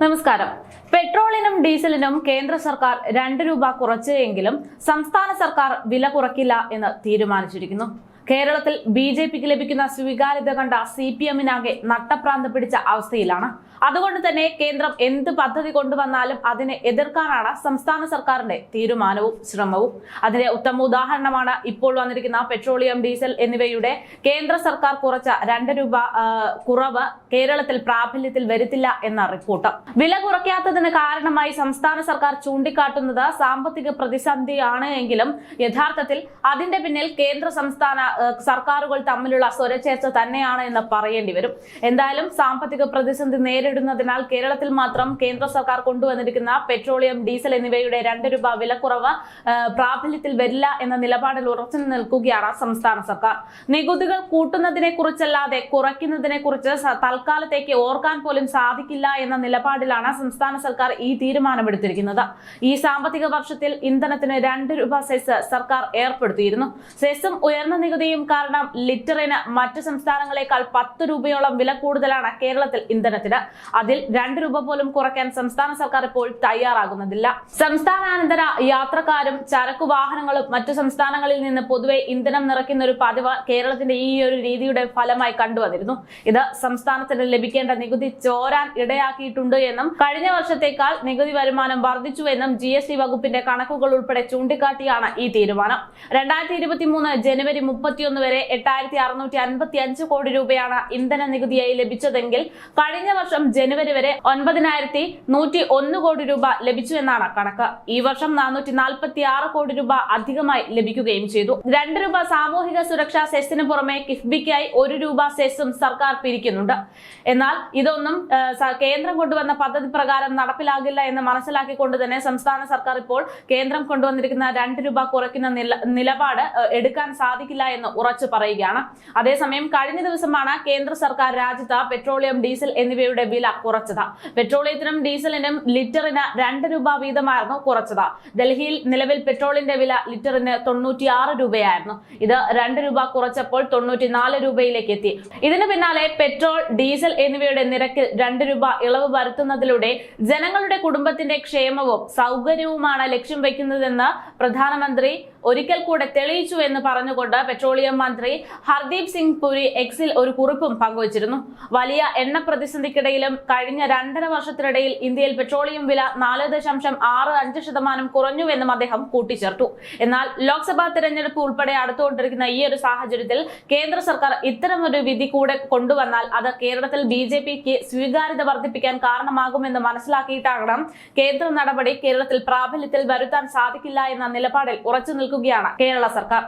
നമസ്കാരം. പെട്രോളിനും ഡീസലിനും കേന്ദ്ര സർക്കാർ രണ്ട് രൂപ കുറച്ചെങ്കിലും സംസ്ഥാന സർക്കാർ വില കുറയ്ക്കില്ല എന്ന് തീരുമാനിച്ചിരിക്കുന്നു. കേരളത്തിൽ ബി ജെ പിക്ക് ലഭിക്കുന്ന സ്വീകാര്യത കണ്ട സി പി എമ്മിനാകെ നട്ടപ്രാന്ത് പിടിച്ച അവസ്ഥയിലാണ്. അതുകൊണ്ട് തന്നെ കേന്ദ്രം എന്ത് പദ്ധതി കൊണ്ടുവന്നാലും അതിനെ എതിർക്കാനാണ് സംസ്ഥാന സർക്കാരിന്റെ തീരുമാനവും ശ്രമവും. അതിന്റെ ഉത്തമ ഉദാഹരണമാണ് ഇപ്പോൾ വന്നിരിക്കുന്ന പെട്രോളിയം ഡീസൽ എന്നിവയുടെ കേന്ദ്ര സർക്കാർ കുറച്ച രണ്ട് രൂപ കുറവ് കേരളത്തിൽ പ്രാബല്യത്തിൽ വരുത്തില്ല എന്ന റിപ്പോർട്ട്. വില കുറയ്ക്കാത്തതിന് കാരണമായി സംസ്ഥാന സർക്കാർ ചൂണ്ടിക്കാട്ടുന്നത് സാമ്പത്തിക പ്രതിസന്ധിയാണ് എങ്കിലും യഥാർത്ഥത്തിൽ അതിന്റെ പിന്നിൽ കേന്ദ്ര സംസ്ഥാന സർക്കാരുകൾ തമ്മിലുള്ള സ്വരച്ചേർച്ച തന്നെയാണ് എന്ന് പറയേണ്ടി വരും. എന്തായാലും സാമ്പത്തിക പ്രതിസന്ധി നേരിടുന്നതിനാൽ കേരളത്തിൽ മാത്രം കേന്ദ്ര സർക്കാർ കൊണ്ടുവന്നിരിക്കുന്ന പെട്രോളിയം ഡീസൽ എന്നിവയുടെ രണ്ട് രൂപ വിലക്കുറവ് പ്രാബല്യത്തിൽ വരില്ല എന്ന നിലപാടിൽ ഉറച്ചു നിൽക്കുകയാണ് സംസ്ഥാന സർക്കാർ. നികുതികൾ കൂട്ടുന്നതിനെ കുറിച്ചല്ലാതെ കുറയ്ക്കുന്നതിനെ കുറിച്ച് തൽക്കാലത്തേക്ക് ഓർക്കാൻ പോലും സാധിക്കില്ല എന്ന നിലപാടിലാണ് സംസ്ഥാന സർക്കാർ ഈ തീരുമാനമെടുത്തിരിക്കുന്നത്. ഈ സാമ്പത്തിക വർഷത്തിൽ ഇന്ധനത്തിന് രണ്ട് രൂപ സെസ് സർക്കാർ ഏർപ്പെടുത്തിയിരുന്നു. സെസും ഉയർന്ന നികുതിയും കാരണം ലിറ്ററിന് മറ്റു സംസ്ഥാനങ്ങളെക്കാൾ പത്ത് രൂപയോളം വില കൂടുതലാണ് കേരളത്തിൽ ഇന്ധനത്തിന്. അതിൽ രണ്ട് രൂപ പോലും കുറയ്ക്കാൻ സംസ്ഥാന സർക്കാർ ഇപ്പോൾ തയ്യാറാകുന്നതില്ല. സംസ്ഥാനാനന്തര യാത്രക്കാരും ചരക്കു വാഹനങ്ങളും മറ്റു സംസ്ഥാനങ്ങളിൽ നിന്ന് പൊതുവെ ഇന്ധനം നിറയ്ക്കുന്ന ഒരു പതിവ് കേരളത്തിന്റെ ഈ ഒരു രീതിയുടെ ഫലമായി കണ്ടുവന്നിരുന്നു. ഇത് സംസ്ഥാനത്തിന് ലഭിക്കേണ്ട നികുതി ചോരാൻ ഇടയാക്കിയിട്ടുണ്ട് എന്നും കഴിഞ്ഞ വർഷത്തേക്കാൾ നികുതി വരുമാനം വർദ്ധിച്ചു എന്നും ജി വകുപ്പിന്റെ കണക്കുകൾ ഉൾപ്പെടെ ചൂണ്ടിക്കാട്ടിയാണ് ഈ തീരുമാനം. രണ്ടായിരത്തി ജനുവരി മുപ്പത്തിയൊന്ന് വരെ എട്ടായിരത്തി അറുന്നൂറ്റി അൻപത്തി അഞ്ച് കോടി രൂപയാണ് ഇന്ധന നികുതിയായി ലഭിച്ചതെങ്കിൽ കഴിഞ്ഞ വർഷം ജനുവരി വരെ ഒൻപതിനായിരത്തി നൂറ്റി ഒന്ന് കോടി രൂപ ലഭിച്ചു എന്നാണ് കണക്ക്. ഈ വർഷം നാനൂറ്റി നാൽപ്പത്തി ആറ് കോടി രൂപ അധികമായി ലഭിക്കുകയും ചെയ്തു. രണ്ട് രൂപ സാമൂഹിക സുരക്ഷാ സെസ്സിന് പുറമെ കിഫ്ബിക്കായി ഒരു രൂപ സെസ്സും സർക്കാർ പിരിക്കുന്നുണ്ട്. എന്നാൽ ഇതൊന്നും കേന്ദ്രം കൊണ്ടുവന്ന പദ്ധതി പ്രകാരം നടപ്പിലാകില്ല എന്ന് മനസ്സിലാക്കിക്കൊണ്ട് തന്നെ സംസ്ഥാന സർക്കാർ ഇപ്പോൾ കേന്ദ്രം കൊണ്ടുവന്നിരിക്കുന്ന രണ്ട് രൂപ കുറയ്ക്കുന്ന നിലപാട് എടുക്കാൻ സാധിക്കില്ല എന്ന് ഉറച്ചു പറയുകയാണ്. അതേസമയം കഴിഞ്ഞ ദിവസമാണ് കേന്ദ്ര സർക്കാർ രാജ്യത്ത് പെട്രോളിയം ഡീസൽ എന്നിവയുടെ വില കുറച്ചത്. പെട്രോളിയത്തിനും ഡീസലിനും ലിറ്ററിന് രണ്ട് രൂപ വീതമായിരുന്നു കുറച്ചത്. ഡൽഹിയിൽ നിലവിൽ പെട്രോളിന്റെ വില ലിറ്ററിന് തൊണ്ണൂറ്റിയാറ് രൂപയായിരുന്നു. ഇത് രണ്ട് രൂപ കുറച്ചപ്പോൾ തൊണ്ണൂറ്റിനാല് രൂപയിലേക്ക് എത്തി. ഇതിന് പിന്നാലെ പെട്രോൾ ഡീസൽ എന്നിവയുടെ നിരക്കിൽ രണ്ട് രൂപ ഇളവ് വരുത്തുന്നതിലൂടെ ജനങ്ങളുടെ കുടുംബത്തിന്റെ ക്ഷേമവും സൗകര്യവുമാണ് ലക്ഷ്യം വയ്ക്കുന്നതെന്ന് പ്രധാനമന്ത്രി ഒരിക്കൽ കൂടെ തെളിയിച്ചു എന്ന് പറഞ്ഞുകൊണ്ട് പെട്രോളിയം മന്ത്രി ഹർദീപ് സിംഗ് പുരി എക്സിൽ ഒരു കുറിപ്പും പങ്കുവച്ചിരുന്നു. വലിയ എണ്ണ പ്രതിസന്ധിക്കിടയിലും കഴിഞ്ഞ രണ്ടര വർഷത്തിനിടയിൽ ഇന്ത്യയിൽ പെട്രോളിയം വില നാല് ദശാംശം ആറ് അഞ്ച് ശതമാനം കുറഞ്ഞുവെന്നും അദ്ദേഹം കൂട്ടിച്ചേർത്തു. എന്നാൽ ലോക്സഭാ തെരഞ്ഞെടുപ്പ് ഉൾപ്പെടെ അടുത്തുകൊണ്ടിരിക്കുന്ന ഈ ഒരു സാഹചര്യത്തിൽ കേന്ദ്ര സർക്കാർ ഇത്തരമൊരു വിധി കൂടെ കൊണ്ടുവന്നാൽ അത് കേരളത്തിൽ ബി ജെ പിക്ക് സ്വീകാര്യത വർദ്ധിപ്പിക്കാൻ കാരണമാകുമെന്ന് മനസ്സിലാക്കിയിട്ടാകണം കേന്ദ്ര നടപടി കേരളത്തിൽ പ്രാബല്യത്തിൽ വരുത്താൻ സാധിക്കില്ല എന്ന നിലപാടിൽ ഉറച്ചു നിൽക്കുകയാണ് കേരള സർക്കാർ.